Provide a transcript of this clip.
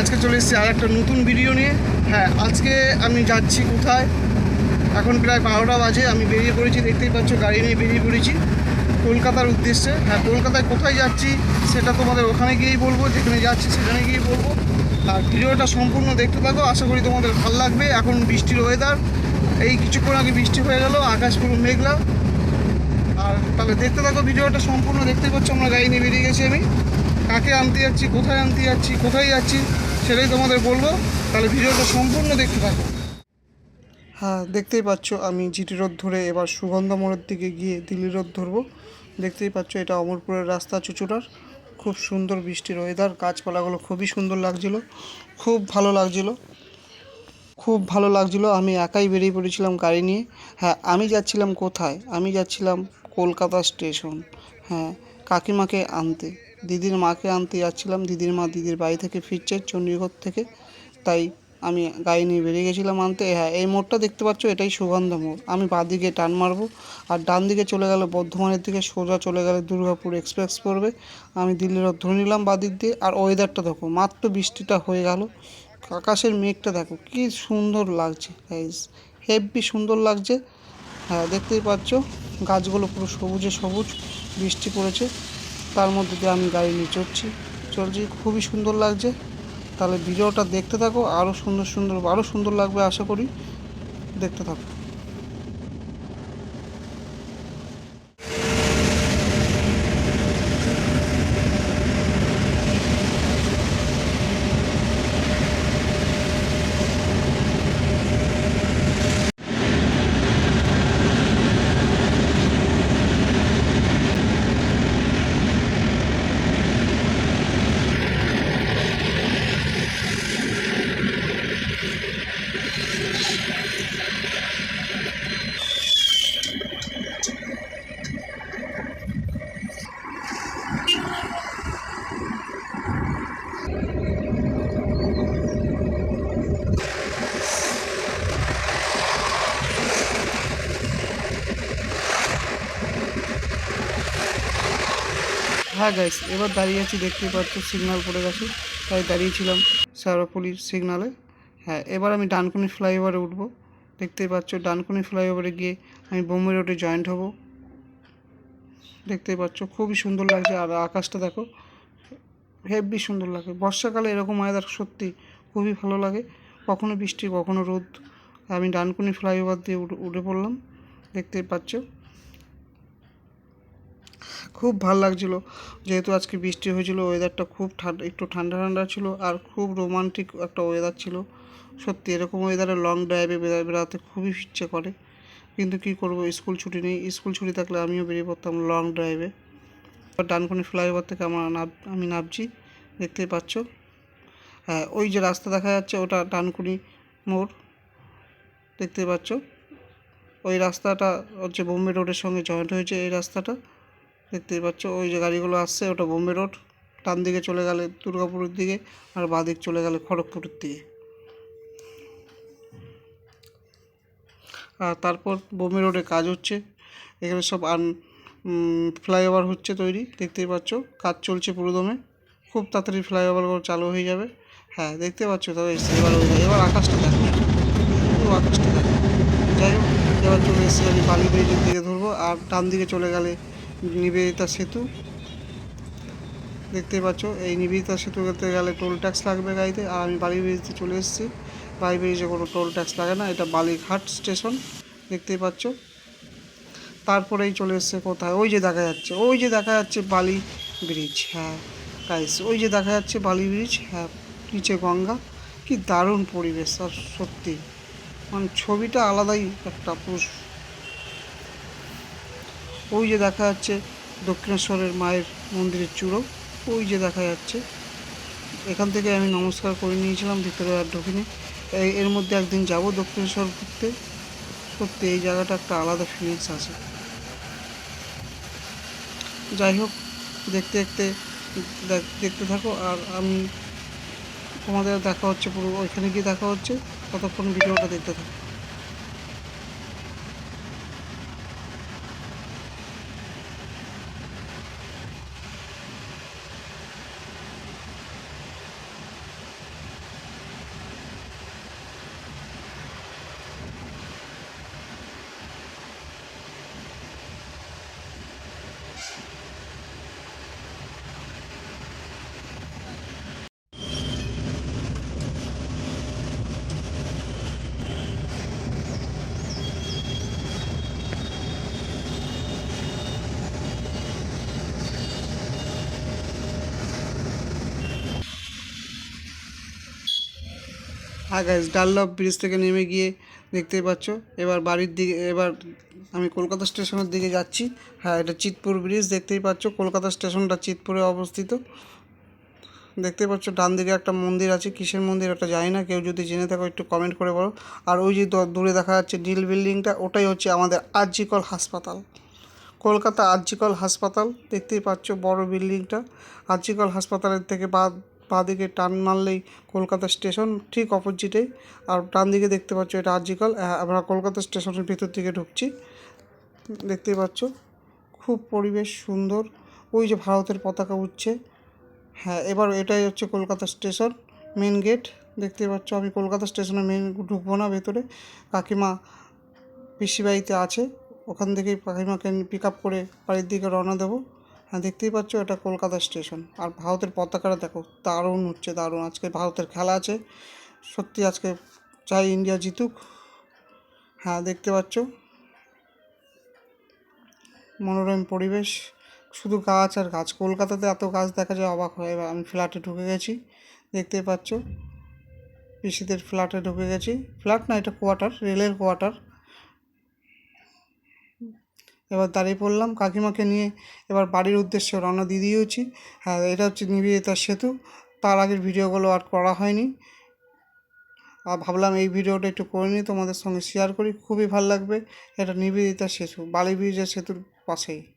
আজকে চলে এসেছি আর একটা নতুন ভিডিও নিয়ে। হ্যাঁ আজকে আমি যাচ্ছি কোথায়? এখন প্রায় বারোটা বাজে, আমি বেরিয়ে পড়েছি, দেখতেই পাচ্ছ, গাড়ি নিয়ে বেরিয়ে পড়েছি কলকাতার উদ্দেশ্যে। হ্যাঁ কলকাতায় কোথায় যাচ্ছি সেটা তোমাদের ওখানে গিয়েই বলব, যেখানে যাচ্ছি সেখানে গিয়েই বলব। আর ভিডিওটা সম্পূর্ণ দেখতে থাকো, আশা করি তোমাদের ভালো লাগবে। এখন বৃষ্টির ওয়েদার এই কিছুক্ষণ আগে বৃষ্টি হয়ে গেল, আকাশ পুরো মেঘলা। আর তাহলে দেখতে থাকো, ভিডিওটা সম্পূর্ণ দেখতে পাচ্ছ, আমরা গাড়ি নিয়ে বেরিয়ে গেছি আমি। কাকে আনতে যাচ্ছি, কোথায় আনতে যাচ্ছি, কোথায় যাচ্ছি, সেটাই তোমাদের বলব। তাহলে ভিডিওটা সম্পূর্ণ দেখতে থাকো। হ্যাঁ দেখতেই পাচ্ছ, আমি জিটি রোড ধরে এবার সুগন্ধা মোড়ের দিকে গিয়ে দিল্লি রোড ধরবো। দেখতেই পাচ্ছ, এটা অমরপুরের রাস্তা, চুচুড়ার। খুব সুন্দর বৃষ্টির ওয়েদার গাছপালাগুলো খুবই সুন্দর লাগছিল। খুব ভালো লাগছিল। খুব ভালো লাগছিল, আমি একাই বেরিয়ে পড়েছিলাম গাড়ি নিয়ে। হ্যাঁ আমি যাচ্ছিলাম কোথায়? আমি যাচ্ছিলাম কলকাতা স্টেশন। হ্যাঁ কাকিমাকে আনতে। দিদির মাকে আনতে যাচ্ছিলাম। দিদির মা দিদির বাড়ি থেকে ফিরছে চণ্ডীগড় থেকে। তাই আমি গাড়ি নিয়ে বেরিয়ে গেছিলাম আনতে। হ্যাঁ এই মোড়টা দেখতে পাচ্ছ, এটাই সুগন্ধ মোড়। আমি বাঁদিকে টান মারবো আর ডান দিকে চলে গেলে বর্ধমানের দিকে সোজা চলে গেলে দুর্গাপুর এক্সপ্রেস পড়বে। আমি দিল্লির ধরে নিলাম বাদিক দিয়ে। আর ওয়েদারটা দেখো, মাত্র বৃষ্টিটা হয়ে গেল। আকাশের মেঘটা দেখো, কি সুন্দর লাগছে হেভি সুন্দর লাগছে। হ্যাঁ দেখতেই পাচ্ছ, গাছগুলো পুরো সবুজে সবুজ, বৃষ্টি পড়েছে। তার মধ্যে দিয়ে আমি গাড়ি নিয়ে চড়ছি। চলছি খুবই সুন্দর লাগছে। তাহলে ভিডিওটা দেখতে থাকো আরও সুন্দর সুন্দর আরও সুন্দর লাগবে আশা করি। দেখতে থাকো। হ্যাঁ গাইস এবার দাঁড়িয়ে আছি, দেখতেই পাচ্ছ সিগনাল পড়ে গেছে, তাই দাঁড়িয়েছিলাম শেওড়াফুলির সিগনালে হ্যাঁ এবার আমি ডানকুনি ফ্লাইওভারে উঠবো। দেখতেই পাচ্ছ ডানকুনি ফ্লাইওভারে গিয়ে আমি বোম্বে রোডে জয়েন্ট হব। দেখতেই পাচ্ছ খুবই সুন্দর লাগছে, আর আকাশটা দেখো হেভি সুন্দর লাগে। বর্ষাকালে এরকম ওয়েদার সত্যি খুবই ভালো লাগে। কখনো বৃষ্টি, কখনো রোদ। আমি ডানকুনি ফ্লাইওভার দিয়ে উঠে পড়লাম। দেখতেই পাচ্ছ। খুব ভালো লাগছিল। যেহেতু আজকে বৃষ্টি হয়েছিল ওয়েদারটা খুব ঠান্ডা, একটু ঠান্ডা ঠান্ডা ছিল আর খুব রোমান্টিক একটা ওয়েদার ছিল। সত্যি, এরকম ওয়েদারে লং ড্রাইভে বেড়াতে খুবই ইচ্ছে করে। কিন্তু কী করব স্কুল ছুটি নেই। স্কুল ছুটি থাকলে আমিও বেরিয়ে পড়তাম লং ড্রাইভে ডানকুনি ফ্লাইওভার থেকে আমার নাম আমি নামছি। দেখতেই পাচ্ছ। হ্যাঁ ওই যে রাস্তা দেখা যাচ্ছে, ওটা ডানকুনি মোড়। দেখতে পাচ্ছ। ওই রাস্তাটা হচ্ছে বোম্বে রোডের সঙ্গে জয়েন্ট হয়েছে এই রাস্তাটা। দেখতেই পাচ্ছ, ওই যে গাড়িগুলো আসছে, ওটা বোম্বে রোড। ডান দিকে চলে গেলে দুর্গাপুরের দিকে আর বাঁদিক চলে গেলে খড়গপুরের দিকে। আর তারপর বোম্বে রোডে কাজ হচ্ছে। এখানে সব আন ফ্লাইওভার হচ্ছে তৈরি, দেখতেই পাচ্ছ, কাজ চলছে পুরোদমে। খুব তাড়াতাড়ি ফ্লাইওভারগুলো চালু হয়ে যাবে। হ্যাঁ দেখতে পাচ্ছ, তবে এবার এবার আকাশটা দেখো। আকাশটা দেখো। যাই হোক, এবার চলে এসেছি আমি বালি ব্রিজের দিকে ধরবো, আর ডান দিকে চলে গেলে নিবেদিতা সেতু। দেখতে পাচ্ছ, এই নিবেদিতা সেতু করতে গেলে টোল ট্যাক্স লাগবে গাড়িতে। আর আমি বালি ব্রিজে চলে এসেছি। বালি ব্রিজে কোনো টোল ট্যাক্স লাগে না, এটা বালিঘাট স্টেশন। দেখতেই পাচ্ছ। তারপরেই চলে এসছে কোথায়? ওই যে দেখা যাচ্ছে, ওই যে দেখা যাচ্ছে বালি ব্রিজ। হ্যাঁ গাইস ওই যে দেখা যাচ্ছে বালি ব্রিজ। হ্যাঁ নিচে গঙ্গা। কি দারুণ পরিবেশ, আর সত্যি। মানে ছবিটা আলাদাই একটা পুরুষ ওই যে দেখা যাচ্ছে দক্ষিণেশ্বরের মায়ের মন্দিরের চূড়ো, ওই যে দেখা যাচ্ছে। এখান থেকে আমি নমস্কার করে নিয়েছিলাম ভিতরে আর ঢুকিনি। এর মধ্যে একদিন যাব দক্ষিণেশ্বর ঘুরতে। সত্যি এই জায়গাটা একটা আলাদা ফিলিংস আছে। যাই হোক, দেখতে দেখতে দেখতে থাকো আর আমি তোমাদের দেখা হচ্ছে পুরো, ওইখানে গিয়ে দেখা হচ্ছে। ততক্ষণ ভিডিওটা দেখতে থাকো। হ্যাঁ গাইজ ডাল্লভ ব্রিজ থেকে নেমে গিয়ে দেখতেই পাচ্ছ। এবার বাড়ির দিকে, এবার আমি কলকাতা স্টেশনের দিকে যাচ্ছি। হ্যাঁ এটা চিতপুর ব্রিজ দেখতেই পাচ্ছ। কলকাতা স্টেশনটা চিতপুরে অবস্থিত। দেখতে পাচ্ছ, ডান দিকে একটা মন্দির আছে। কিসের মন্দির ওটা জানি না। কেউ যদি জেনে থাকো, একটু কমেন্ট করে বলো। আর ওই যে দূরে দেখা যাচ্ছে নীল বিল্ডিংটা, ওটাই হচ্ছে আমাদের আরজিকল হাসপাতাল। কলকাতা আরজিকল হাসপাতাল, দেখতেই পাচ্ছ বড় বিল্ডিংটা। আরজিকল হাসপাতালের থেকে বা বাঁদিকে টান মারলেই কলকাতা স্টেশন ঠিক অপোজিটেই। আর ডান দিকে দেখতে পাচ্ছ এটা আরজিকল আমরা কলকাতা স্টেশনের ভিতর দিকে ঢুকছি। দেখতেই পাচ্ছ? খুব পরিবেশ সুন্দর। ওই যে ভারতের পতাকা উঠছে হ্যাঁ এবার এটাই হচ্ছে কলকাতা স্টেশন মেন গেট। দেখতে পাচ্ছ? আমি কলকাতা স্টেশনে মেন ঢুকবো না ভেতরে। কাকিমা পিসি বাড়িতে আছে। ওখান থেকেই কাকিমাকে পিক আপ করে বাড়ির দিকে রওনা দেবো। দেখতেই পাচ্ছ এটা কলকাতা স্টেশন। আর ভারতের পতাকাটা দেখো, দারুণ হচ্ছে, দারুণ। আজকে ভারতের খেলা আছে। সত্যি আজকে চাই ইন্ডিয়া জিতুক। হ্যাঁ দেখতে পাচ্ছ। মনোরম পরিবেশ, শুধু গাছ আর গাছ। কলকাতাতে এত গাছ দেখা যায়, অবাক হয়ে আমি ফ্ল্যাটে ঢুকে গেছি দেখতেই পাচ্ছ। পিসিদের ফ্ল্যাটে ঢুকে গেছি। ফ্ল্যাট না, এটা কোয়ার্টার, রেলের কোয়ার্টার। এবার দাঁড়িয়ে পড়লাম কাকিমাকে নিয়ে। এবার বাড়ির উদ্দেশ্যে রওনা দিয়ে দিয়েছি। হ্যাঁ এটা হচ্ছে নিবেদিতার সেতু। তার আগের ভিডিওগুলো আর করা হয়নি। আর ভাবলাম এই ভিডিওটা একটু করে নিই, তোমাদের সঙ্গে শেয়ার করি। খুবই ভালো লাগবে। এটা নিবেদিতার সেতু বালি ব্রিজের সেতুর পাশেই।